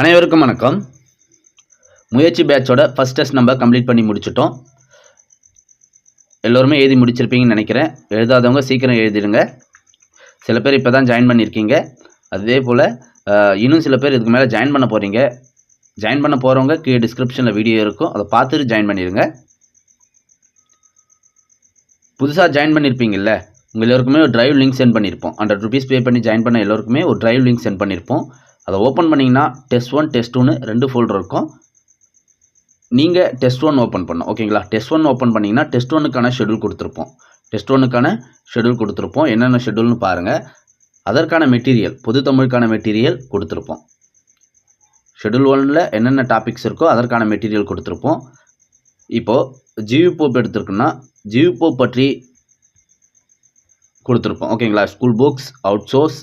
அனைவருக்கும் வணக்கம். முயற்சி பேட்சோட ஃபஸ்ட் டெஸ்ட் நம்ம கம்ப்ளீட் பண்ணி முடிச்சிட்டோம். எல்லோருமே எழுதி முடிச்சிருப்பீங்கன்னு நினைக்கிறேன். எழுதாதவங்க சீக்கிரம் எழுதிடுங்க. சில பேர் இப்போ தான் ஜாயின் பண்ணியிருக்கீங்க அதே போல் இன்னும் சில பேர் இதுக்கு மேலே ஜாயின் பண்ண போகிறீங்க ஜாயின் பண்ண போகிறவங்க கீழே டிஸ்கிரிப்ஷனில் வீடியோ இருக்கும். அதை பார்த்துட்டு ஜாயின் பண்ணிடுங்க புதுசாக ஜாயின் பண்ணியிருப்பீங்கல்ல உங்கள் எல்லோருக்குமே ஒரு ட்ரைவ் லிங்க் சென்ட் பண்ணியிருப்போம் ஹண்ட்ரட் ருபீஸ் பே பண்ணி ஜாயின் பண்ண எல்லோருக்குமே ஒரு ட்ரைவ் லிங்க் சென்ட் பண்ணியிருப்போம் அதை ஓப்பன் பண்ணிங்கன்னா டெஸ்ட் ஒன் டெஸ்ட் டூன்னு ரெண்டு ஃபோல்டர் இருக்கும். நீங்கள் டெஸ்ட் ஒன் ஓப்பன் பண்ணோம் ஓகேங்களா டெஸ்ட் ஒன் ஓப்பன் பண்ணிங்கன்னா டெஸ்ட் ஒன்னுக்கான ஷெடியூல் கொடுத்துருப்போம். டெஸ்ட் ஒன்னுக்கான ஷெடியூல் கொடுத்துருப்போம். என்னென்ன ஷெடியூல்னு பாருங்கள் அதற்கான மெட்டீரியல் பொது தமிழுக்கான மெட்டீரியல் கொடுத்துருப்போம். ஷெடியூல் ஒனில் என்னென்ன டாபிக்ஸ் இருக்கோ அதற்கான மெட்டீரியல் கொடுத்துருப்போம். இப்போது ஜிவி போப் எடுத்துருக்குன்னா ஜிவி போப் பற்றி கொடுத்துருப்போம். ஓகேங்களா school books outsource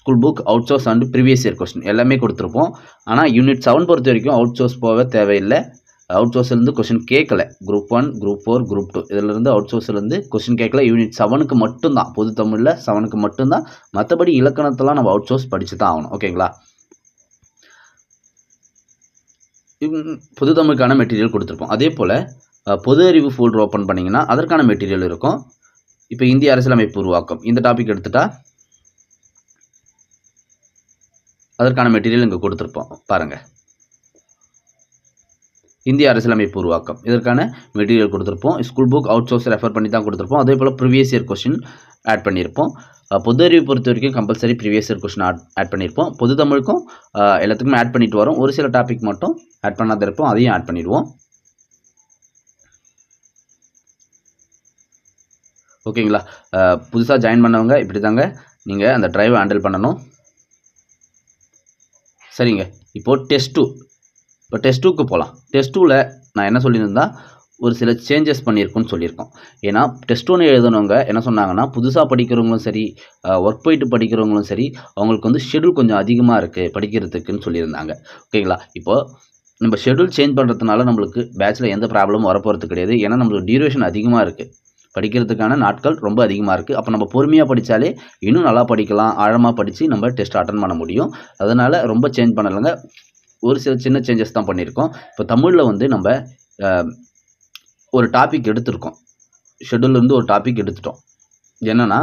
school book outsource and previous year question எல்லாமே கொடுத்துருப்போம். ஆனால் யூனிட் செவன் பொறுத்த வரைக்கும் அவுட் சோர்ஸ் போக தேவையில்லை. அவுட் சோர்ஸ்லேருந்து கொஸ்டின் கேட்கல. Group one group four group two இதிலிருந்து அவுட் சோர்ஸ்லேருந்து கொஸ்டின் கேட்கல. யூனிட் செவனுக்கு மட்டும்தான். பொது தமிழில் செவனுக்கு மட்டும்தான். மற்றபடி இலக்கணத்தெல்லாம் நம்ம அவுட் சோர்ஸ் படித்து தான் ஆகணும் ஓகேங்களா பொது தமிழுக்கான மெட்டீரியல் கொடுத்துருப்போம். அதே போல் பொது அறிவு ஃபோல்டர் ஓப்பன் பண்ணிங்கன்னா அதற்கான மெட்டீரியல் இருக்கும். இப்போ இந்திய அரசியலமைப்பு உருவாக்கம். இந்த டாபிக் எடுத்துட்டால் அதற்கான மெட்டீரியல் இங்கே கொடுத்துருப்போம். பாருங்கள் இந்திய அரசியலமைப்பு உருவாக்கம். இதற்கான மெட்டீரியல் கொடுத்துருப்போம். School book out source refer பண்ணி தான் கொடுத்துருப்போம். அதே போல் ப்ரீவியஸ் இயர் கொஸ்டின் ஆட் பண்ணியிருப்போம். பொது அறிவு பொறுத்த வரைக்கும் compulsory previous year question add add பண்ணியிருப்போம். பொது தமிழுக்கும் எல்லாத்துக்கும் எல்லாத்துக்குமே ஆட் பண்ணிட்டு வரோம். ஒரு சில டாபிக் மட்டும் ஆட் பண்ணாத இருப்போம். அதையும் ஆட் பண்ணிடுவோம். ஓகேங்களா புதுசாக ஜாயின் பண்ணவங்க இப்படி தாங்க நீங்கள் அந்த ட்ரைவை ஹேண்டில் பண்ணணும். சரிங்க. இப்போது டெஸ்ட் டூ இப்போ டெஸ்ட் டூக்கு போகலாம் டெஸ்ட் டூவில் நான் என்ன சொல்லியிருந்தா ஒரு சில சேஞ்சஸ் பண்ணியிருக்கோன்னு சொல்லியிருக்கோம். ஏன்னா டெஸ்ட் ஒன்று எழுதுனவங்க என்ன சொன்னாங்கன்னா புதுசாக படிக்கிறவங்களும் சரி ஒர்க் போயிட்டு படிக்கிறவங்களும் சரி அவங்களுக்கு வந்து ஷெடியூல் கொஞ்சம் அதிகமாக இருக்குது படிக்கிறதுக்குன்னு சொல்லியிருந்தாங்க. ஓகேங்களா இப்போது நம்ம ஷெடியூல் சேஞ்ச் பண்ணுறதுனால நம்மளுக்கு பேட்சில் எந்த ப்ராப்ளமும் வரப்போகிறது கிடையாது. ஏன்னா நம்மளுக்கு டியூரேஷன் அதிகமாக இருக்குது படிக்கிறதுக்கான நாட்கள் ரொம்ப அதிகமாக இருக்குது அப்போ நம்ம பொறுமையாக படித்தாலே இன்னும் நல்லா படிக்கலாம் ஆழமாக படித்து நம்ம டெஸ்ட் அட்டன் பண்ண முடியும். அதனால் ரொம்ப சேஞ்ச் பண்ணலைங்க. ஒரு சில சின்ன சேஞ்சஸ் தான் பண்ணியிருக்கோம். இப்போ தமிழில் வந்து நம்ம ஒரு டாபிக் எடுத்திருக்கோம். schedule இருந்து ஒரு டாபிக் எடுத்துட்டோம். என்னென்னா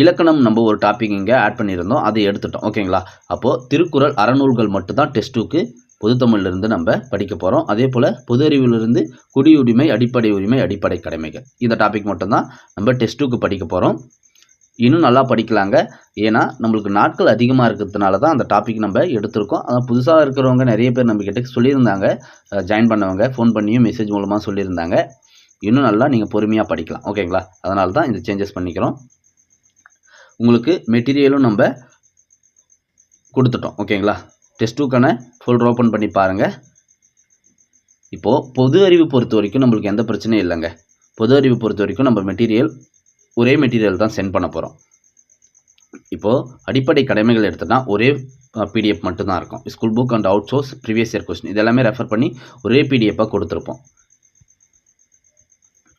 இலக்கணம் நம்ம ஒரு டாபிக் இங்கே ஆட் பண்ணியிருந்தோம். அதை எடுத்துட்டோம். ஓகேங்களா? அப்போது திருக்குறள் அறநூல்கள் மட்டும்தான் டெஸ்ட்டுக்கு பொதுத்தமிழ்லேருந்து நம்ம படிக்க போகிறோம் அதே போல் பொது அறிவிலிருந்து குடியுரிமை அடிப்படை உரிமை அடிப்படை கடமைகள். இந்த டாபிக் மட்டும்தான் நம்ம டெஸ்ட்டுக்கு படிக்க போகிறோம் இன்னும் நல்லா படிக்கலாங்க. ஏன்னா நம்மளுக்கு நாட்கள் அதிகமாக இருக்கிறதுனால தான் அந்த டாபிக் நம்ம எடுத்திருக்கோம். அதான் புதுசாக இருக்கிறவங்க நிறைய பேர் நம்மக்கிட்ட சொல்லியிருந்தாங்க. ஜாயின் பண்ணவங்க ஃபோன் பண்ணியும் மெசேஜ் மூலமாக சொல்லியிருந்தாங்க. இன்னும் நல்லா நீங்கள் பொறுமையாக படிக்கலாம். ஓகேங்களா அதனால தான் இந்த சேஞ்சஸ் பண்ணிக்கிறோம். உங்களுக்கு மெட்டீரியலும் நம்ம கொடுத்துட்டோம். ஓகேங்களா டெஸ்ட் டூக்கான ஃபோல்டர் ஓப்பன் பண்ணி பாருங்கள் இப்போது பொது அறிவு பொறுத்த வரைக்கும் நம்மளுக்கு எந்த பிரச்சனையும் இல்லைங்க. பொது அறிவு பொறுத்த வரைக்கும் நம்ம மெட்டீரியல் ஒரே மெட்டீரியல் தான் சென்ட் பண்ண போகிறோம் இப்போது அடிப்படை கடமைகள் எடுத்தோன்னா ஒரே பிடிஎஃப் மட்டும்தான் இருக்கும். School book and outsource previous year question இதெல்லாமே ரெஃபர் பண்ணி ஒரே பிடிஎஃபாக கொடுத்துருப்போம்.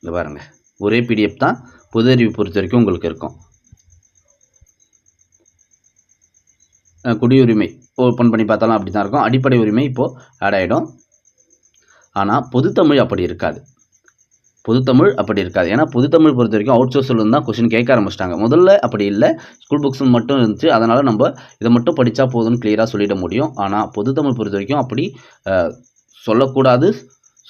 இங்கே பாருங்க. ஒரே பிடிஎஃப் தான் பொது அறிவு பொறுத்த வரைக்கும் உங்களுக்கு இருக்கும். குடியுரிமை. ஓப்பன் பண்ணி பார்த்தாலும் அப்படி தான் இருக்கும். அடிப்படை உரிமை இப்போது ஆட் ஆகிடும் ஆனால் பொதுத்தமிழ் அப்படி இருக்காது. பொதுத்தமிழ் அப்படி இருக்காது. ஏன்னா பொதுத்தமிழ் பொறுத்த வரைக்கும் அவுட் சோர்ஸில் தான் கொஸ்டின் கேட்க ஆரம்பிச்சிட்டாங்க. முதல்ல அப்படி இல்லை. ஸ்கூல் புக்ஸ் மட்டும் இருந்துச்சு. அதனால் நம்ம இதை மட்டும் படித்தா போதும்னு கிளியராக சொல்லிட முடியும். ஆனால் பொதுத்தமிழ் பொறுத்த வரைக்கும் அப்படி சொல்லக்கூடாது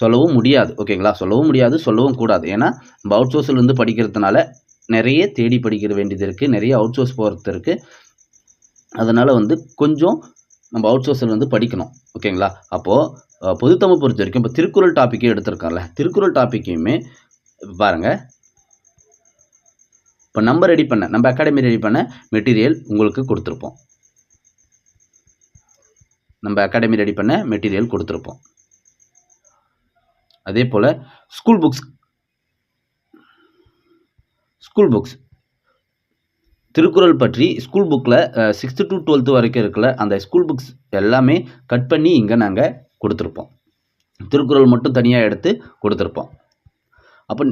சொல்லவும் முடியாது. ஓகேங்களா சொல்லவும் முடியாது சொல்லவும் கூடாது. ஏன்னா நம்ம அவுட் சோர்ஸ்லேருந்து படிக்கிறதுனால நிறைய தேடி படிக்கிற வேண்டியது இருக்குது நிறைய அவுட் சோர்ஸ் போகிறது இருக்குது அதனால் வந்து கொஞ்சம் நம்ம அவுட் சோர்ஸில் வந்து படிக்கணும். ஓகேங்களா அப்போது பொதுத்தமிழ் பொறுத்த வரைக்கும் இப்போ திருக்குறள் டாப்பிக்கே எடுத்திருக்கார்ல திருக்குறள் டாப்பிக்கையுமே பாருங்கள் இப்போ நம்ம ரெடி பண்ண நம்ம அகாடமி ரெடி பண்ண மெட்டீரியல் உங்களுக்கு கொடுத்துருப்போம். நம்ம அகாடமி ரெடி பண்ண மெட்டீரியல் கொடுத்துருப்போம். அதே போல் school books school books Thirukkural பற்றி ஸ்கூல் புக்கில் சிக்ஸ்த்து டு டுவெல்த்து வரைக்கும் இருக்கல அந்த ஸ்கூல் புக்ஸ் எல்லாமே கட் பண்ணி இங்கே நாங்கள் கொடுத்துருப்போம். திருக்குறள் மட்டும் தனியாக எடுத்து கொடுத்துருப்போம். அப்போ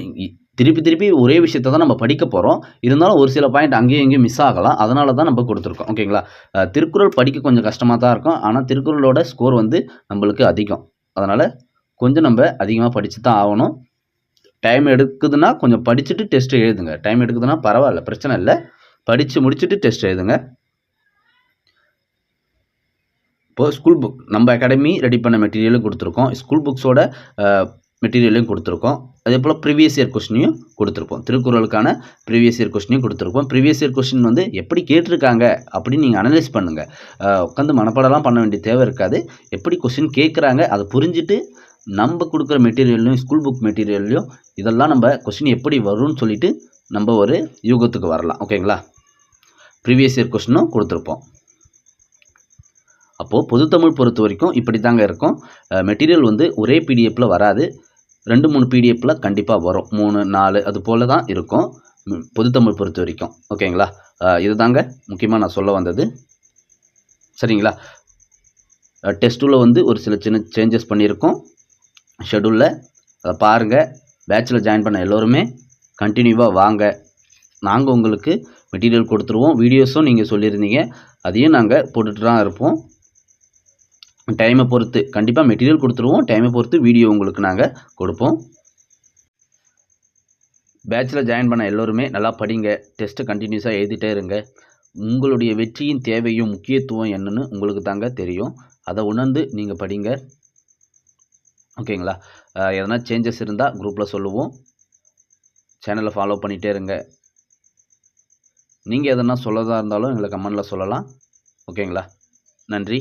திருப்பி திருப்பி ஒரே விஷயத்தை தான் நம்ம படிக்க போகிறோம் இருந்தாலும் ஒரு சில பாயிண்ட் அங்கேயும் இங்கேயும் மிஸ் ஆகலாம். அதனால தான் நம்ம கொடுத்துருக்கோம். ஓகேங்களா திருக்குறள் படிக்க கொஞ்சம் கஷ்டமாக தான் இருக்கும். ஆனால் திருக்குறளோட ஸ்கோர் வந்து நம்மளுக்கு அதிகம். அதனால் கொஞ்சம் நம்ம அதிகமாக படித்து தான் ஆகணும். டைம் எடுக்குதுன்னா கொஞ்சம் படிச்சுட்டு டெஸ்ட் எழுதுங்க. டைம் எடுக்குதுன்னா பரவாயில்ல பிரச்சனை இல்லை. படித்து முடிச்சுட்டு டெஸ்ட் எழுதுங்க. இப்போது ஸ்கூல் புக் நம்ம அகாடமி ரெடி பண்ண மெட்டீரியலும் கொடுத்துருக்கோம். ஸ்கூல் புக்ஸோட மெட்டீரியலையும் கொடுத்துருக்கோம். அதே போல் ப்ரீவியஸ் இயர் கொஸ்டினையும் கொடுத்துருப்போம். திருக்குறளுக்கான ப்ரீவியஸ் இயர் கொஸ்டினையும் கொடுத்துருப்போம். ப்ரீவியஸ் இயர் கொஸ்டின் வந்து எப்படி கேட்டிருக்காங்க அப்படின்னு நீங்கள் அனலைஸ் பண்ணுங்கள் உட்காந்து மனப்பாடம்லாம் பண்ண வேண்டிய தேவை இருக்காது. எப்படி கொஸ்டின் கேட்குறாங்க அதை புரிஞ்சுட்டு நம்ம கொடுக்குற மெட்டீரியல்லையும் ஸ்கூல் புக் மெட்டீரியல்லையும் இதெல்லாம் நம்ம கொஸ்டின் எப்படி வரும்னு சொல்லிட்டு நம்ம ஒரு யூகத்துக்கு வரலாம். ஓகேங்களா ப்ரீவியஸ் இயர் கொஸ்டினும் கொடுத்துருப்போம். அப்போது பொதுத்தமிழ் பொறுத்த வரைக்கும் இப்படி தாங்க இருக்கும் மெட்டீரியல் வந்து ஒரே பிடிஎஃப்பில் வராது. ரெண்டு மூணு பிடிஎஃப்பில் கண்டிப்பாக வரும். மூணு நாலு அது போல் தான் இருக்கும். பொதுத்தமிழ் பொறுத்த வரைக்கும். ஓகேங்களா? இது தாங்க முக்கியமாக நான் சொல்ல வந்தது. சரிங்களா? டெஸ்ட்டில் வந்து ஒரு சில சின்ன சேஞ்சஸ் பண்ணியிருக்கோம். ஷெடியூலில் அதை பாருங்கள் பேட்சில் ஜாயின் பண்ண எல்லோருமே கண்டினியூவாக வாங்க. நாங்கள் உங்களுக்கு மெட்டீரியல் கொடுத்துருவோம். வீடியோஸும் நீங்கள் சொல்லியிருந்தீங்க. அதையும் நாங்கள் போட்டுட்டு தான் இருப்போம். டைமை பொறுத்து கண்டிப்பாக மெட்டீரியல் கொடுத்துருவோம். டைமை பொறுத்து வீடியோ உங்களுக்கு நாங்கள் கொடுப்போம். பேட்சில் ஜாயின் பண்ண எல்லோருமே நல்லா படிங்க. டெஸ்ட்டு கண்டினியூஸாக எழுதிட்டே இருங்க. உங்களுடைய வெற்றியின் தேவையும் முக்கியத்துவம் என்னன்னு உங்களுக்கு தாங்க தெரியும். அதை உணர்ந்து நீங்கள் படிங்க. ஓகேங்களா? எதனா சேஞ்சஸ் இருந்தால் குரூப்பில் சொல்லுவோம். சேனலை ஃபாலோ பண்ணிகிட்டே இருங்க. நீங்கள் எதனா சொல்லதாக இருந்தாலும் எங்களை கமெண்டில் சொல்லலாம். ஓகேங்களா? நன்றி.